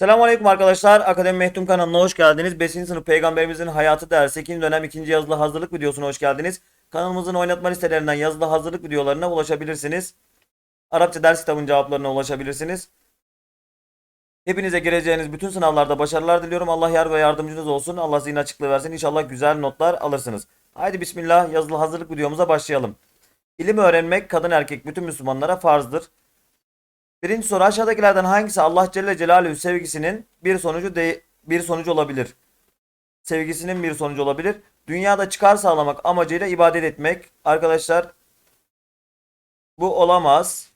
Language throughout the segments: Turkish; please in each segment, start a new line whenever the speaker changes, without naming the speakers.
Selamünaleyküm arkadaşlar. Akademi Mehtum kanalına hoş geldiniz. 5. sınıf peygamberimizin hayatı dersi 2. dönem 2. yazılı hazırlık videosuna hoş geldiniz. Kanalımızın oynatma listelerinden yazılı hazırlık videolarına ulaşabilirsiniz. Arapça ders kitabının cevaplarına ulaşabilirsiniz. Hepinize gireceğiniz bütün sınavlarda başarılar diliyorum. Allah yar ve yardımcınız olsun. Allah zihin açıklığı versin. İnşallah güzel notlar alırsınız. Haydi bismillah yazılı hazırlık videomuza başlayalım. İlim öğrenmek kadın erkek bütün Müslümanlara farzdır. Birinci soru aşağıdakilerden hangisi Allah Celle Celaluhu sevgisinin bir sonucu de bir sonucu olabilir? Sevgisinin bir sonucu olabilir. Dünyada çıkar sağlamak amacıyla ibadet etmek. Arkadaşlar bu olamaz.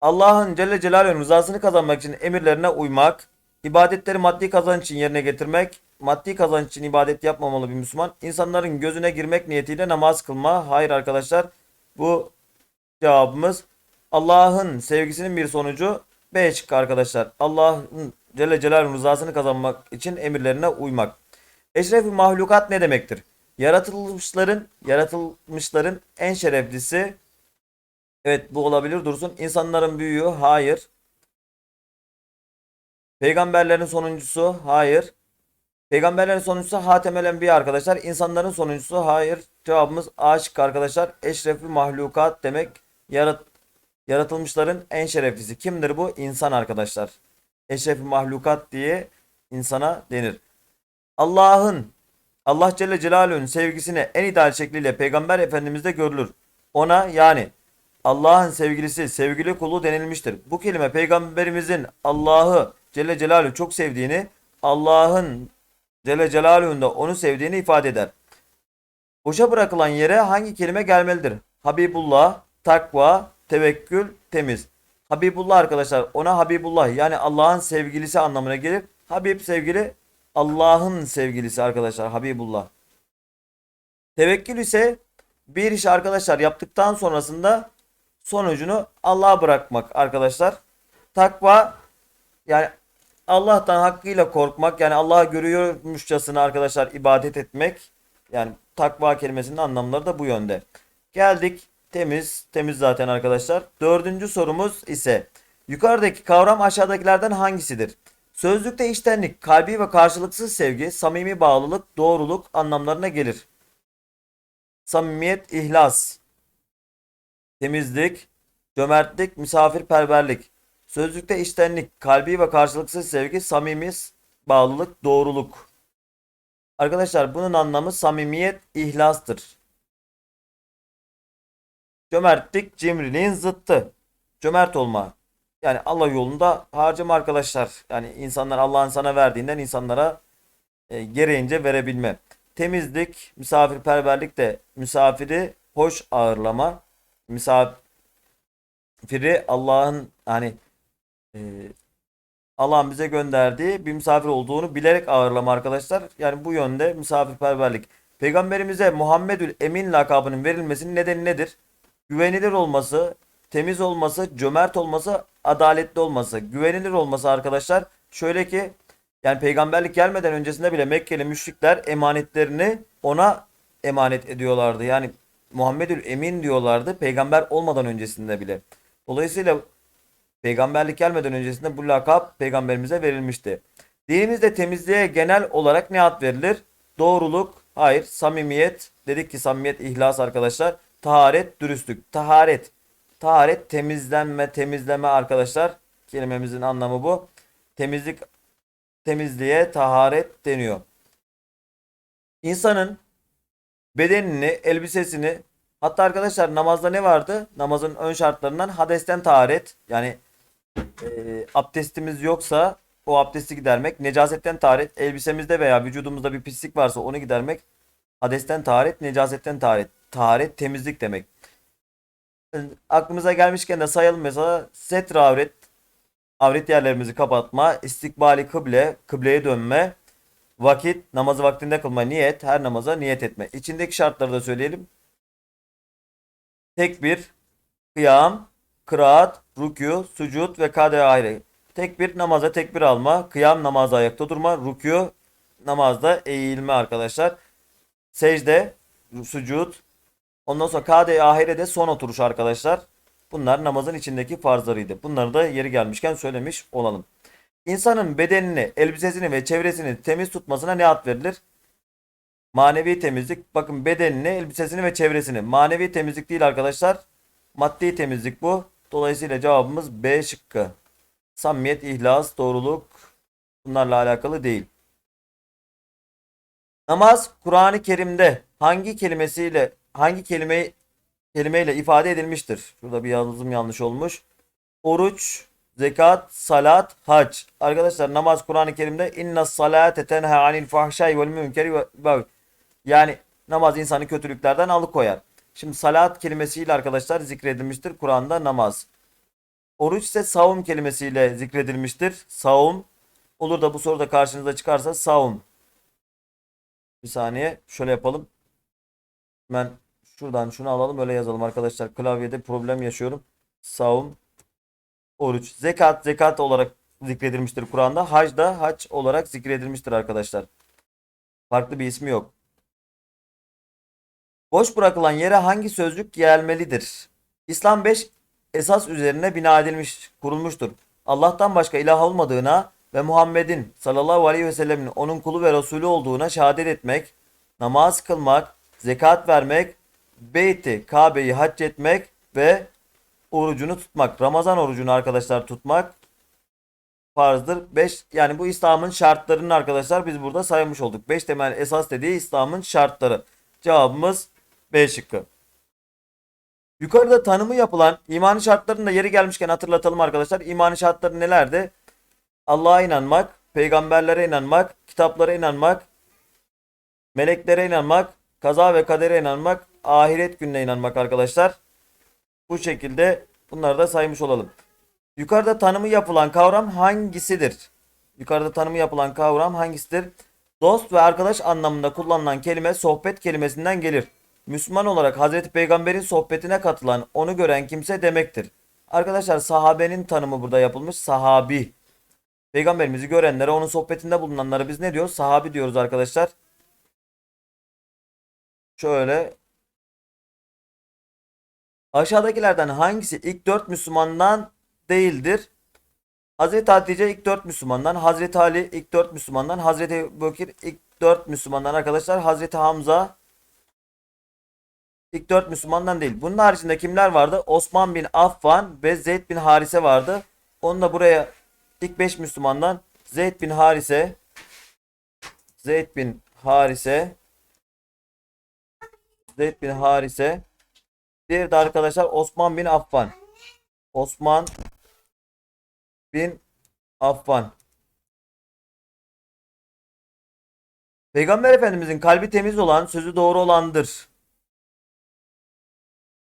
Allah'ın Celle Celaluhu'nun rızasını kazanmak için emirlerine uymak. ibadetleri maddi kazanç için yerine getirmek. Maddi kazanç için ibadet yapmamalı bir Müslüman. İnsanların gözüne girmek niyetiyle namaz kılma. Hayır arkadaşlar. Bu cevabımız Allah'ın sevgisinin bir sonucu B şıkkı arkadaşlar. Allah'ın Celle Celaluhu'nun rızasını kazanmak için emirlerine uymak. Eşrefi mahlukat ne demektir? Yaratılmışların, yaratılmışların en şereflisi. Evet bu olabilir dursun. İnsanların büyüğü hayır. Peygamberlerin sonuncusu hayır. Peygamberlerin sonuncusu Hatemel Enbiya arkadaşlar. İnsanların sonuncusu hayır. Cevabımız A şıkkı arkadaşlar. Eşrefi mahlukat demek. Yarat Yaratılmışların en şereflisi kimdir bu? İnsan arkadaşlar. Eşref mahlukat diye insana denir. Allah'ın Allah Celle Celaluhu'nun sevgisine en ideal şekliyle Peygamber Efendimiz'de görülür. Ona yani Allah'ın sevgilisi, sevgili kulu denilmiştir. Bu kelime Peygamberimizin Allah'ı Celle Celaluhu çok sevdiğini, Allah'ın Celle Celaluhu'nun onu sevdiğini ifade eder. Boşa bırakılan yere hangi kelime gelmelidir? Habibullah, takva, tevekkül, temiz. Habibullah arkadaşlar ona Habibullah yani Allah'ın sevgilisi anlamına gelir. Habib sevgili Allah'ın sevgilisi arkadaşlar Habibullah. Tevekkül ise bir iş arkadaşlar yaptıktan sonrasında sonucunu Allah'a bırakmak arkadaşlar. Takva yani Allah'tan hakkıyla korkmak yani Allah'ı görüyormuşçasına arkadaşlar ibadet etmek. Yani takva kelimesinin anlamları da bu yönde. Geldik Temiz. Temiz zaten arkadaşlar. Dördüncü sorumuz ise yukarıdaki kavram aşağıdakilerden hangisidir? Sözlükte içtenlik, kalbi ve karşılıksız sevgi, samimi bağlılık, doğruluk anlamlarına gelir. Samimiyet, ihlas, temizlik, cömertlik, misafirperverlik. Sözlükte içtenlik, kalbi ve karşılıksız sevgi, samimi bağlılık, doğruluk. Arkadaşlar bunun anlamı samimiyet, ihlastır. Cömertlik cimriliğin zıttı. Cömert olma. Yani Allah yolunda harcama arkadaşlar. Yani insanlar Allah'ın sana verdiğinden insanlara e, gereğince verebilme. Temizlik, misafirperverlik de misafiri hoş ağırlama. Misafiri Allah'ın hani e, Allah'ın bize gönderdiği bir misafir olduğunu bilerek ağırlama arkadaşlar. Yani bu yönde misafirperverlik. Peygamberimize Muhammedül Emin lakabının verilmesinin nedeni nedir? Güvenilir olması, temiz olması, cömert olması, adaletli olması. Güvenilir olması arkadaşlar şöyle ki yani peygamberlik gelmeden öncesinde bile Mekkeli müşrikler emanetlerini ona emanet ediyorlardı. Yani Muhammedül Emin diyorlardı peygamber olmadan öncesinde bile. Dolayısıyla peygamberlik gelmeden öncesinde bu lakap peygamberimize verilmişti. Dinimizde temizliğe genel olarak ne ad verilir? Doğruluk, hayır, samimiyet. Dedik ki samimiyet, ihlas arkadaşlar. Taharet, dürüstlük. Taharet. Taharet temizlenme, temizleme arkadaşlar. Kelimemizin anlamı bu. Temizlik temizliğe taharet deniyor. İnsanın bedenini, elbisesini hatta arkadaşlar namazda ne vardı? Namazın ön şartlarından hadesten taharet yani e, abdestimiz yoksa o abdesti gidermek, necasetten taharet, elbisemizde veya vücudumuzda bir pislik varsa onu gidermek, hadesten taharet, necasetten taharet taharet temizlik demek. Aklımıza gelmişken de sayalım mesela setre avret avret yerlerimizi kapatma, istikbali kıble, kıbleye dönme, vakit, namazı vaktinde kılma, niyet, her namaza niyet etme. İçindeki şartları da söyleyelim. Tekbir, kıyam, kıraat, rükû, sucud ve kade ayrı. Tekbir namaza tekbir alma, kıyam namazda ayakta durma, rükû namazda eğilme arkadaşlar. Secde, sucud, Ondan sonra KD ahirede son oturuş arkadaşlar. Bunlar namazın içindeki farzlarıydı. Bunları da yeri gelmişken söylemiş olalım. İnsanın bedenini, elbisesini ve çevresini temiz tutmasına ne ad verilir? Manevi temizlik. Bakın bedenini, elbisesini ve çevresini. Manevi temizlik değil arkadaşlar. Maddi temizlik bu. Dolayısıyla cevabımız B şıkkı. Samimiyet, ihlas, doğruluk bunlarla alakalı değil. Namaz Kur'an-ı Kerim'de hangi kelimesiyle hangi kelime kelimeyle ifade edilmiştir? Şurada bir yazım yanlış olmuş. Oruç, zekat, salat, hac. Arkadaşlar namaz Kur'an-ı Kerim'de inna salate tenha anil fahşai vel münkeri ve. Yani namaz insanı kötülüklerden alıkoyar. Şimdi salat kelimesiyle arkadaşlar zikredilmiştir Kur'an'da namaz. Oruç ise savun kelimesiyle zikredilmiştir. Savun. Olur da bu soruda karşınıza çıkarsa savun. Bir saniye şöyle yapalım. Ben şuradan şunu alalım öyle yazalım arkadaşlar. Klavyede problem yaşıyorum. Savun. Oruç. Zekat zekat olarak zikredilmiştir Kur'an'da. Hac da hac olarak zikredilmiştir arkadaşlar. Farklı bir ismi yok. Boş bırakılan yere hangi sözcük gelmelidir? İslam 5 esas üzerine bina edilmiş, kurulmuştur. Allah'tan başka ilah olmadığına ve Muhammed'in sallallahu aleyhi ve sellemin onun kulu ve Resulü olduğuna şehadet etmek, namaz kılmak, zekat vermek, beyti, Kabe'yi hac etmek ve orucunu tutmak. Ramazan orucunu arkadaşlar tutmak farzdır. 5 yani bu İslam'ın şartlarını arkadaşlar biz burada saymış olduk. 5 temel esas dediği İslam'ın şartları. Cevabımız B şıkkı. Yukarıda tanımı yapılan imanı şartlarını da yeri gelmişken hatırlatalım arkadaşlar. İmanı şartları nelerdi? Allah'a inanmak, peygamberlere inanmak, kitaplara inanmak, meleklere inanmak, kaza ve kadere inanmak, ahiret gününe inanmak arkadaşlar. Bu şekilde bunları da saymış olalım. Yukarıda tanımı yapılan kavram hangisidir? Yukarıda tanımı yapılan kavram hangisidir? Dost ve arkadaş anlamında kullanılan kelime sohbet kelimesinden gelir. Müslüman olarak Hazreti Peygamber'in sohbetine katılan, onu gören kimse demektir. Arkadaşlar sahabenin tanımı burada yapılmış. Sahabi. Peygamberimizi görenlere, onun sohbetinde bulunanlara biz ne diyoruz? Sahabi diyoruz arkadaşlar. Şöyle. Aşağıdakilerden hangisi ilk dört Müslümandan değildir? Hazreti Hatice ilk dört Müslümandan, Hazreti Ali ilk dört Müslümandan, Hazreti Bekir ilk dört Müslümandan arkadaşlar, Hazreti Hamza ilk dört Müslümandan değil. Bunun haricinde kimler vardı? Osman bin Affan ve Zeyd bin Harise vardı. Onu da buraya ilk beş Müslümandan Zeyd bin Harise Zeyd bin Harise Zeyd bin Harise Diğeri de arkadaşlar Osman bin Affan. Osman bin Affan. Peygamber Efendimizin kalbi temiz olan, sözü doğru olandır.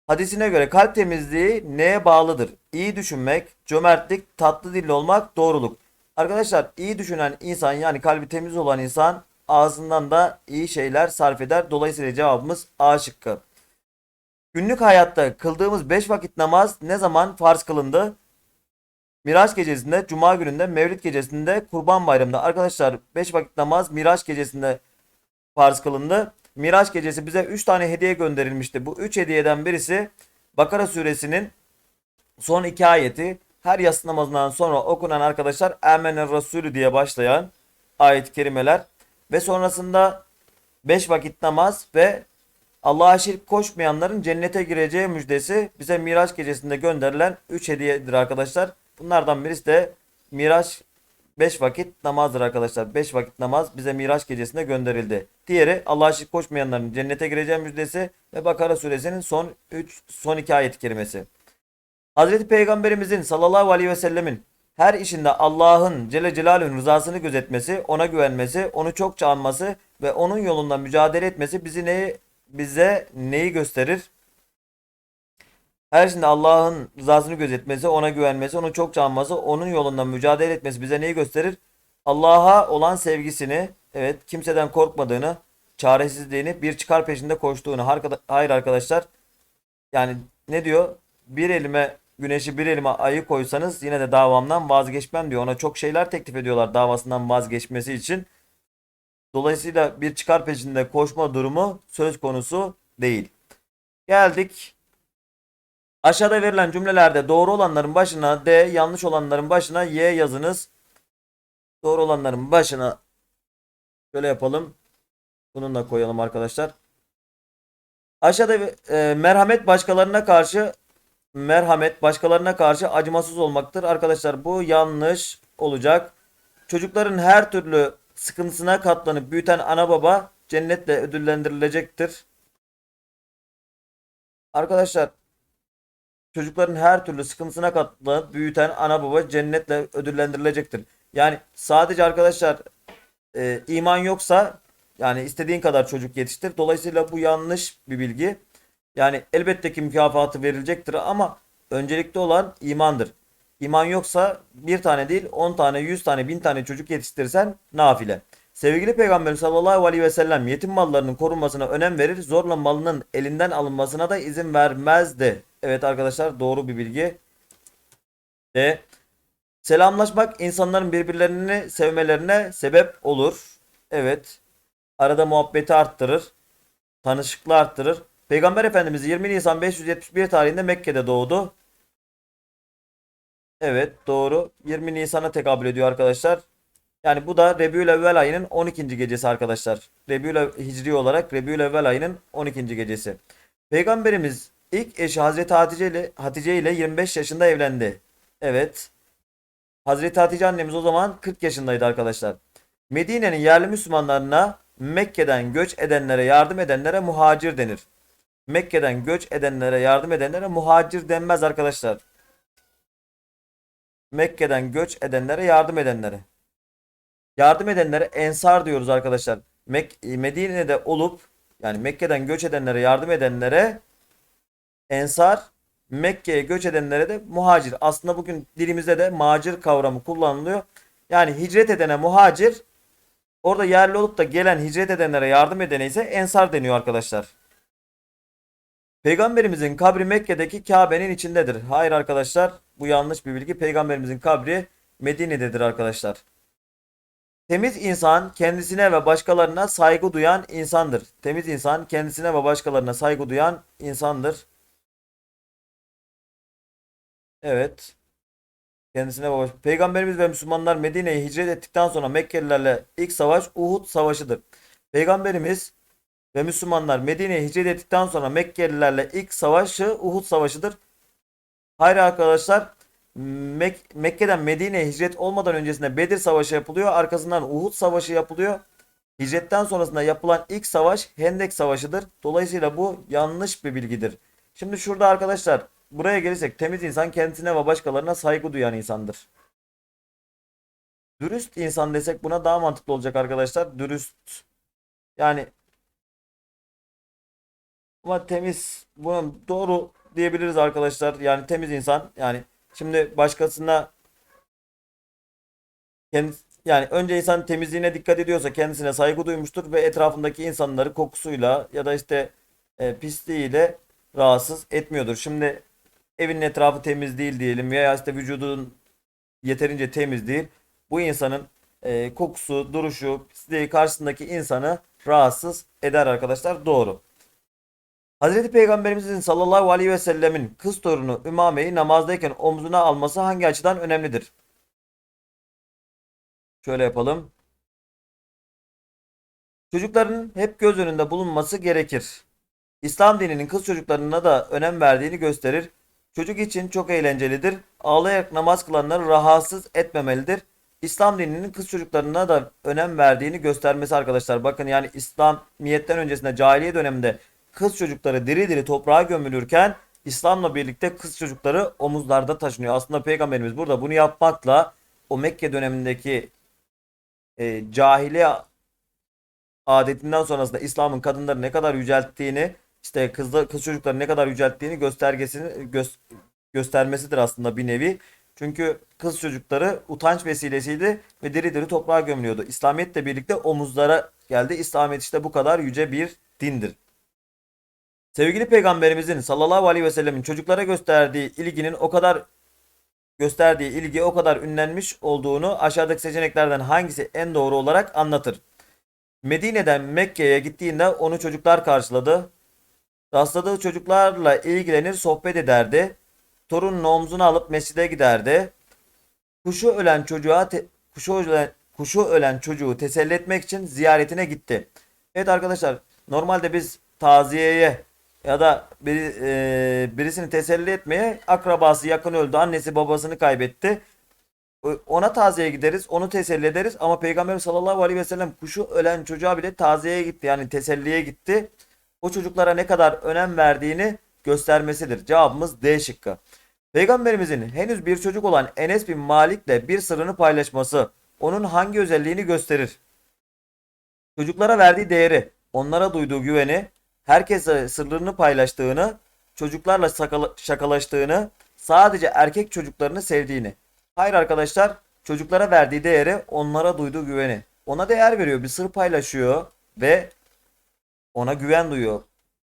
Hadisine göre kalp temizliği neye bağlıdır? İyi düşünmek, cömertlik, tatlı dilli olmak, doğruluk. Arkadaşlar iyi düşünen insan yani kalbi temiz olan insan ağzından da iyi şeyler sarf eder. Dolayısıyla cevabımız A şıkkı. Günlük hayatta kıldığımız 5 vakit namaz ne zaman farz kılındı? Miraç gecesinde, Cuma gününde, Mevlid gecesinde, Kurban Bayramı'nda. Arkadaşlar 5 vakit namaz Miraç gecesinde farz kılındı. Miraç gecesi bize 3 tane hediye gönderilmişti. Bu 3 hediyeden birisi Bakara suresinin son 2 ayeti. Her yatsı namazından sonra okunan arkadaşlar Amener Resulü diye başlayan ayet-i kerimeler. Ve sonrasında 5 vakit namaz ve Allah'a şirk koşmayanların cennete gireceği müjdesi bize Miraç gecesinde gönderilen 3 hediyedir arkadaşlar. Bunlardan birisi de Miraç 5 vakit namazdır arkadaşlar. 5 vakit namaz bize Miraç gecesinde gönderildi. Diğeri Allah'a şirk koşmayanların cennete gireceği müjdesi ve Bakara suresinin son 3 son 2 ayet kerimesi. Hazreti Peygamberimizin sallallahu aleyhi ve sellemin her işinde Allah'ın Celle Celaluhu'nun rızasını gözetmesi, ona güvenmesi, onu çokça anması ve onun yolunda mücadele etmesi bizi neyi bize neyi gösterir? Her şimdi Allah'ın rızasını gözetmesi, ona güvenmesi, onu çok anması, onun yolunda mücadele etmesi bize neyi gösterir? Allah'a olan sevgisini, evet kimseden korkmadığını, çaresizliğini, bir çıkar peşinde koştuğunu. Hayır arkadaşlar. Yani ne diyor? Bir elime güneşi bir elime ayı koysanız yine de davamdan vazgeçmem diyor. Ona çok şeyler teklif ediyorlar davasından vazgeçmesi için. Dolayısıyla bir çıkar peşinde koşma durumu söz konusu değil. Geldik. Aşağıda verilen cümlelerde doğru olanların başına D, yanlış olanların başına Y yazınız. Doğru olanların başına şöyle yapalım. Bunun da koyalım arkadaşlar. Aşağıda e, merhamet başkalarına karşı merhamet başkalarına karşı acımasız olmaktır. Arkadaşlar bu yanlış olacak. Çocukların her türlü sıkıntısına katlanıp büyüten ana baba cennetle ödüllendirilecektir. Arkadaşlar çocukların her türlü sıkıntısına katlanıp büyüten ana baba cennetle ödüllendirilecektir. Yani sadece arkadaşlar e, iman yoksa yani istediğin kadar çocuk yetiştir. Dolayısıyla bu yanlış bir bilgi. Yani elbette ki mükafatı verilecektir ama öncelikli olan imandır. İman yoksa bir tane değil 10 tane 100 tane 1000 tane çocuk yetiştirirsen nafile. Sevgili Peygamber sallallahu aleyhi ve sellem yetim mallarının korunmasına önem verir. Zorla malının elinden alınmasına da izin vermezdi. Evet arkadaşlar doğru bir bilgi. De selamlaşmak insanların birbirlerini sevmelerine sebep olur. Evet. Arada muhabbeti arttırır. Tanışıklığı arttırır. Peygamber Efendimiz 20 Nisan 571 tarihinde Mekke'de doğdu. Evet doğru. 20 Nisan'a tekabül ediyor arkadaşlar. Yani bu da Rebiülevvel ayının 12. gecesi arkadaşlar. Rebiül Hicri olarak Rebiülevvel ayının 12. gecesi. Peygamberimiz ilk eşi Hazreti Hatice ile Hatice ile 25 yaşında evlendi. Evet. Hazreti Hatice annemiz o zaman 40 yaşındaydı arkadaşlar. Medine'nin yerli Müslümanlarına Mekke'den göç edenlere yardım edenlere muhacir denir. Mekke'den göç edenlere yardım edenlere muhacir denmez arkadaşlar. Mekke'den göç edenlere yardım edenlere. Yardım edenlere ensar diyoruz arkadaşlar. Mek Medine'de olup yani Mekke'den göç edenlere yardım edenlere ensar, Mekke'ye göç edenlere de muhacir. Aslında bugün dilimizde de macir kavramı kullanılıyor. Yani hicret edene muhacir, orada yerli olup da gelen hicret edenlere yardım edene ise ensar deniyor arkadaşlar. Peygamberimizin kabri Mekke'deki Kabe'nin içindedir. Hayır arkadaşlar bu yanlış bir bilgi. Peygamberimizin kabri Medine'dedir arkadaşlar. Temiz insan kendisine ve başkalarına saygı duyan insandır. Temiz insan kendisine ve başkalarına saygı duyan insandır. Evet. Kendisine ve baş... Peygamberimiz ve Müslümanlar Medine'ye hicret ettikten sonra Mekkelilerle ilk savaş Uhud Savaşı'dır. Peygamberimiz ve Müslümanlar Medine'ye hicret ettikten sonra Mekkelilerle ilk savaşı Uhud Savaşı'dır. Hayır arkadaşlar Mek Mekke'den Medine'ye hicret olmadan öncesinde Bedir Savaşı yapılıyor. Arkasından Uhud Savaşı yapılıyor. Hicretten sonrasında yapılan ilk savaş Hendek Savaşı'dır. Dolayısıyla bu yanlış bir bilgidir. Şimdi şurada arkadaşlar buraya gelirsek temiz insan kendisine ve başkalarına saygı duyan insandır. Dürüst insan desek buna daha mantıklı olacak arkadaşlar. Dürüst yani ama temiz bunun doğru diyebiliriz arkadaşlar. Yani temiz insan yani Şimdi başkasına kendi, yani önce insan temizliğine dikkat ediyorsa kendisine saygı duymuştur ve etrafındaki insanları kokusuyla ya da işte e, pisliğiyle rahatsız etmiyordur. Şimdi evinin etrafı temiz değil diyelim veya işte vücudun yeterince temiz değil. Bu insanın e, kokusu, duruşu, pisliği karşısındaki insanı rahatsız eder arkadaşlar. Doğru. Hazreti Peygamberimizin sallallahu aleyhi ve sellemin kız torunu Ümame'yi namazdayken omzuna alması hangi açıdan önemlidir? Şöyle yapalım. Çocukların hep göz önünde bulunması gerekir. İslam dininin kız çocuklarına da önem verdiğini gösterir. Çocuk için çok eğlencelidir. Ağlayarak namaz kılanları rahatsız etmemelidir. İslam dininin kız çocuklarına da önem verdiğini göstermesi arkadaşlar. Bakın yani İslamiyet'ten öncesinde cahiliye döneminde kız çocukları diri diri toprağa gömülürken İslam'la birlikte kız çocukları omuzlarda taşınıyor. Aslında Peygamberimiz burada bunu yapmakla o Mekke dönemindeki e, cahiliye adetinden sonrasında İslam'ın kadınları ne kadar yücelttiğini işte kızla, kız çocukları ne kadar yücelttiğini göstergesini gö göstermesidir aslında bir nevi. Çünkü kız çocukları utanç vesilesiydi ve diri diri toprağa gömülüyordu. İslamiyetle birlikte omuzlara geldi. İslamiyet işte bu kadar yüce bir dindir. Sevgili peygamberimizin sallallahu aleyhi ve sellemin çocuklara gösterdiği ilginin o kadar gösterdiği ilgi o kadar ünlenmiş olduğunu aşağıdaki seçeneklerden hangisi en doğru olarak anlatır. Medine'den Mekke'ye gittiğinde onu çocuklar karşıladı. Rastladığı çocuklarla ilgilenir, sohbet ederdi. Torunun omzuna alıp mescide giderdi. Kuşu ölen çocuğa kuşu ölen, kuşu ölen çocuğu teselli etmek için ziyaretine gitti. Evet arkadaşlar normalde biz taziyeye ya da biri, e, birisini teselli etmeye akrabası yakın öldü, annesi babasını kaybetti. Ona taziyeye gideriz, onu teselli ederiz ama Peygamber sallallahu aleyhi ve sellem kuşu ölen çocuğa bile taziyeye gitti yani teselliye gitti. O çocuklara ne kadar önem verdiğini göstermesidir. Cevabımız D şıkkı. Peygamberimizin henüz bir çocuk olan Enes bin Malik'le bir sırrını paylaşması onun hangi özelliğini gösterir? Çocuklara verdiği değeri, onlara duyduğu güveni, herkese sırlarını paylaştığını, çocuklarla şakalaştığını, sadece erkek çocuklarını sevdiğini. Hayır arkadaşlar, çocuklara verdiği değeri, onlara duyduğu güveni. Ona değer veriyor, bir sır paylaşıyor ve ona güven duyuyor.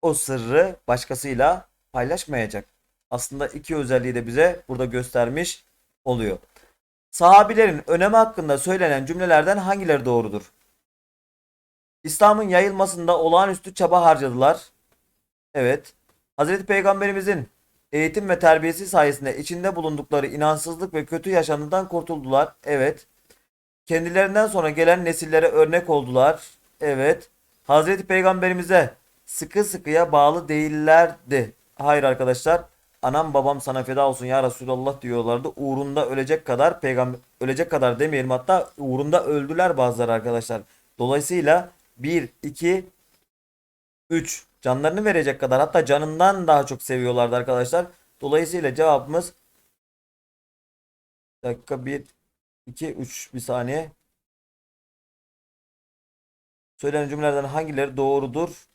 O sırrı başkasıyla paylaşmayacak. Aslında iki özelliği de bize burada göstermiş oluyor. Sahabilerin önemi hakkında söylenen cümlelerden hangileri doğrudur? İslam'ın yayılmasında olağanüstü çaba harcadılar. Evet. Hazreti Peygamberimizin eğitim ve terbiyesi sayesinde içinde bulundukları inansızlık ve kötü yaşantıdan kurtuldular. Evet. Kendilerinden sonra gelen nesillere örnek oldular. Evet. Hazreti Peygamberimize sıkı sıkıya bağlı değillerdi. Hayır arkadaşlar. Anam babam sana feda olsun ya Resulallah diyorlardı. Uğrunda ölecek kadar peygamber ölecek kadar demeyelim hatta uğrunda öldüler bazıları arkadaşlar. Dolayısıyla 1 2 3 canlarını verecek kadar hatta canından daha çok seviyorlardı arkadaşlar. Dolayısıyla cevabımız dakika 1 2 3 bir saniye. Söylenen cümlelerden hangileri doğrudur?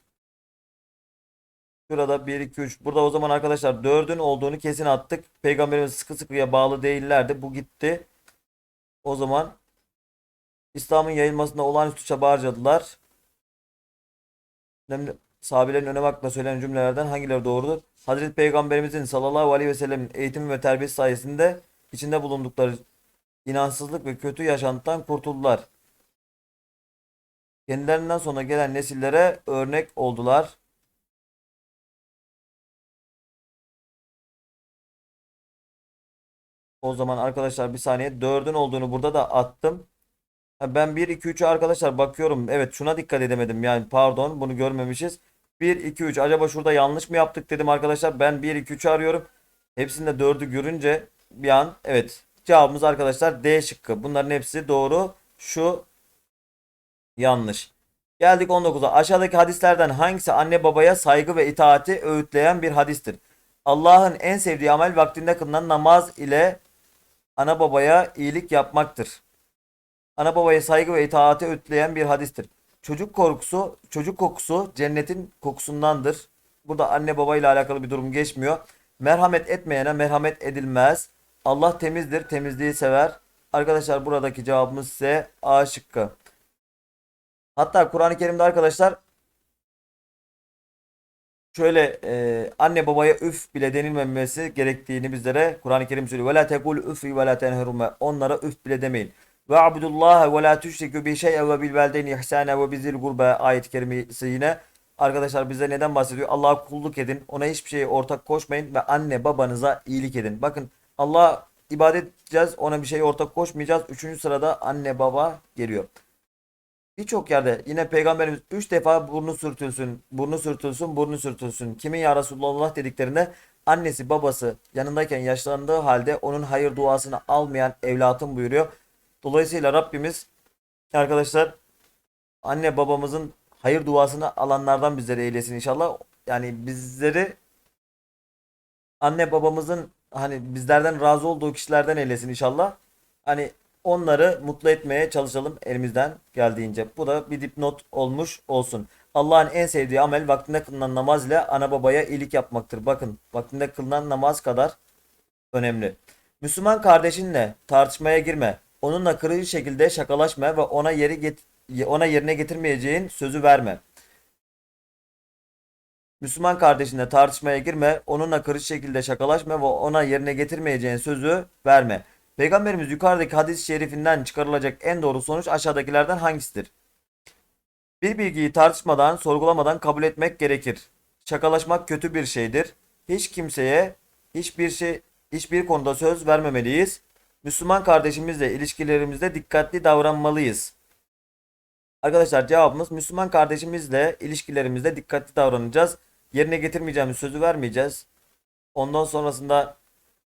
Şurada 1, 2, 3. Burada o zaman arkadaşlar 4'ün olduğunu kesin attık. Peygamberimiz sıkı sıkıya bağlı değillerdi. Bu gitti. O zaman İslam'ın yayılmasında olağanüstü çaba harcadılar. Önemli, sahabelerin önemi hakkında söylenen cümlelerden hangileri doğrudur? Hazreti Peygamberimizin sallallahu aleyhi ve sellemin eğitimi ve terbiyesi sayesinde içinde bulundukları inansızlık ve kötü yaşantıdan kurtuldular. Kendilerinden sonra gelen nesillere örnek oldular. O zaman arkadaşlar bir saniye 4'ün olduğunu burada da attım. Ben 1 2 3'e arkadaşlar bakıyorum. Evet şuna dikkat edemedim. Yani pardon bunu görmemişiz. 1 2 3 acaba şurada yanlış mı yaptık dedim arkadaşlar. Ben 1 2 3'ü arıyorum. Hepsinde 4'ü görünce bir an evet cevabımız arkadaşlar D şıkkı. Bunların hepsi doğru. Şu yanlış. Geldik 19'a. Aşağıdaki hadislerden hangisi anne babaya saygı ve itaati öğütleyen bir hadistir? Allah'ın en sevdiği amel vaktinde kılınan namaz ile ana babaya iyilik yapmaktır. Ana babaya saygı ve itaati öğütleyen bir hadistir. Çocuk korkusu, çocuk kokusu cennetin kokusundandır. Burada anne baba ile alakalı bir durum geçmiyor. Merhamet etmeyene merhamet edilmez. Allah temizdir, temizliği sever. Arkadaşlar buradaki cevabımız ise A şıkkı. Hatta Kur'an-ı Kerim'de arkadaşlar şöyle e, anne babaya üf bile denilmemesi gerektiğini bizlere Kur'an-ı Kerim söylüyor. Ve la tekul üfi ve la tenherume. Onlara üf bile demeyin. Ve abudullaha ve la tüşrikü bi şey'e ve bil valideyni ihsane ve bizil gurbe ayet-i kerimesi yine. Arkadaşlar bize neden bahsediyor? Allah'a kulluk edin. Ona hiçbir şeye ortak koşmayın ve anne babanıza iyilik edin. Bakın Allah ibadet edeceğiz. Ona bir şeye ortak koşmayacağız. Üçüncü sırada anne baba geliyor. Birçok yerde yine peygamberimiz 3 defa burnu sürtülsün, burnu sürtülsün, burnu sürtülsün. Kimin ya Resulullah dediklerinde annesi babası yanındayken yaşlandığı halde onun hayır duasını almayan evlatım buyuruyor. Dolayısıyla Rabbimiz arkadaşlar anne babamızın hayır duasını alanlardan bizleri eylesin inşallah. Yani bizleri anne babamızın hani bizlerden razı olduğu kişilerden eylesin inşallah. Hani onları mutlu etmeye çalışalım elimizden geldiğince. Bu da bir dipnot olmuş olsun. Allah'ın en sevdiği amel vaktinde kılınan namaz ile ana babaya iyilik yapmaktır. Bakın vaktinde kılınan namaz kadar önemli. Müslüman kardeşinle tartışmaya girme. Onunla kırıcı şekilde şakalaşma ve ona yeri get ona yerine getirmeyeceğin sözü verme. Müslüman kardeşinle tartışmaya girme, onunla kırıcı şekilde şakalaşma ve ona yerine getirmeyeceğin sözü verme. Peygamberimiz yukarıdaki hadis-i şerifinden çıkarılacak en doğru sonuç aşağıdakilerden hangisidir? Bir bilgiyi tartışmadan, sorgulamadan kabul etmek gerekir. Şakalaşmak kötü bir şeydir. Hiç kimseye hiçbir şey hiçbir konuda söz vermemeliyiz. Müslüman kardeşimizle ilişkilerimizde dikkatli davranmalıyız. Arkadaşlar cevabımız Müslüman kardeşimizle ilişkilerimizde dikkatli davranacağız. Yerine getirmeyeceğimiz sözü vermeyeceğiz. Ondan sonrasında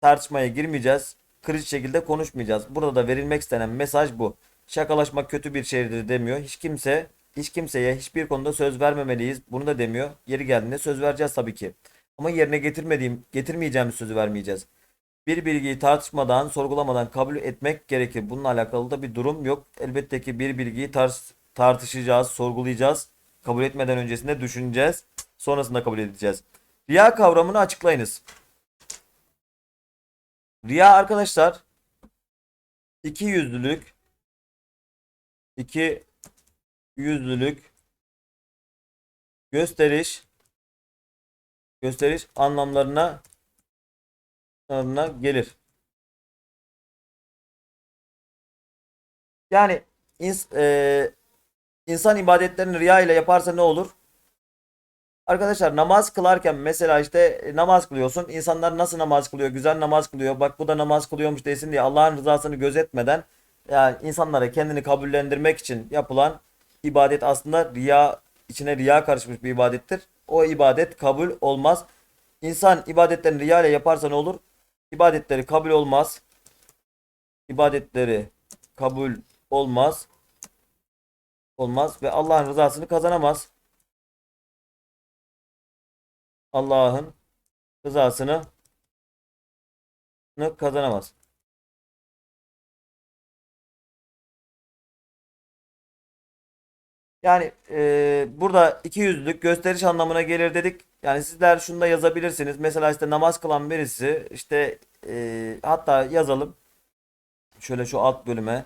tartışmaya girmeyeceğiz. Kırıcı şekilde konuşmayacağız. Burada da verilmek istenen mesaj bu. Şakalaşmak kötü bir şeydir demiyor. Hiç kimse hiç kimseye hiçbir konuda söz vermemeliyiz. Bunu da demiyor. Yeri geldiğinde söz vereceğiz tabii ki. Ama yerine getirmediğim, getirmeyeceğimiz sözü vermeyeceğiz. Bir bilgiyi tartışmadan, sorgulamadan kabul etmek gerekir. Bununla alakalı da bir durum yok. Elbette ki bir bilgiyi tar- tartışacağız, sorgulayacağız. Kabul etmeden öncesinde düşüneceğiz. Sonrasında kabul edeceğiz. Riya kavramını açıklayınız. Riya arkadaşlar iki yüzlülük iki yüzlülük gösteriş gösteriş anlamlarına anlamına gelir. Yani ins- e, insan ibadetlerini riya ile yaparsa ne olur? Arkadaşlar namaz kılarken mesela işte e, namaz kılıyorsun. İnsanlar nasıl namaz kılıyor? Güzel namaz kılıyor. Bak bu da namaz kılıyormuş desin diye Allah'ın rızasını gözetmeden yani insanlara kendini kabullendirmek için yapılan ibadet aslında riya içine riya karışmış bir ibadettir. O ibadet kabul olmaz. İnsan ibadetlerini riya ile yaparsa ne olur? İbadetleri kabul olmaz. İbadetleri kabul olmaz. Olmaz ve Allah'ın rızasını kazanamaz. Allah'ın rızasını kazanamaz. Yani e, burada iki yüzlülük gösteriş anlamına gelir dedik. Yani sizler şunu da yazabilirsiniz. Mesela işte namaz kılan birisi işte e, hatta yazalım. Şöyle şu alt bölüme.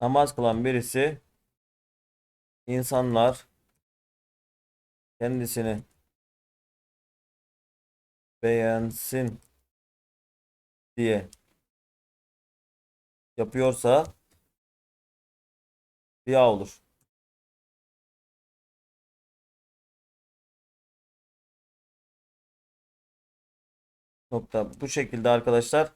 Namaz kılan birisi insanlar kendisini beğensin diye yapıyorsa riya olur. Nokta. Bu şekilde arkadaşlar.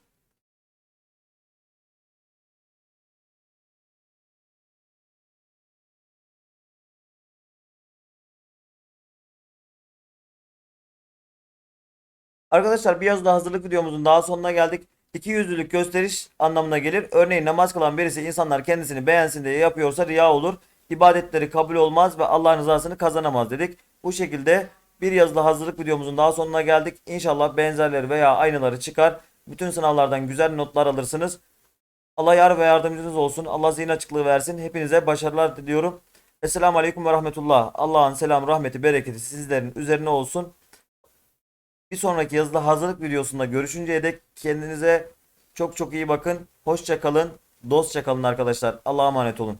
Arkadaşlar bir yazıda hazırlık videomuzun daha sonuna geldik. İki yüzlülük gösteriş anlamına gelir. Örneğin namaz kılan birisi insanlar kendisini beğensin diye yapıyorsa riya olur. İbadetleri kabul olmaz ve Allah'ın rızasını kazanamaz dedik. Bu şekilde bir yazılı hazırlık videomuzun daha sonuna geldik. İnşallah benzerleri veya aynıları çıkar. Bütün sınavlardan güzel notlar alırsınız. Allah yar ve yardımcınız olsun. Allah zihin açıklığı versin. Hepinize başarılar diliyorum. Esselamu Aleyküm ve Rahmetullah. Allah'ın selam, rahmeti, bereketi sizlerin üzerine olsun. Bir sonraki yazılı hazırlık videosunda görüşünceye dek kendinize çok çok iyi bakın. Hoşça kalın. Dostça kalın arkadaşlar. Allah'a emanet olun.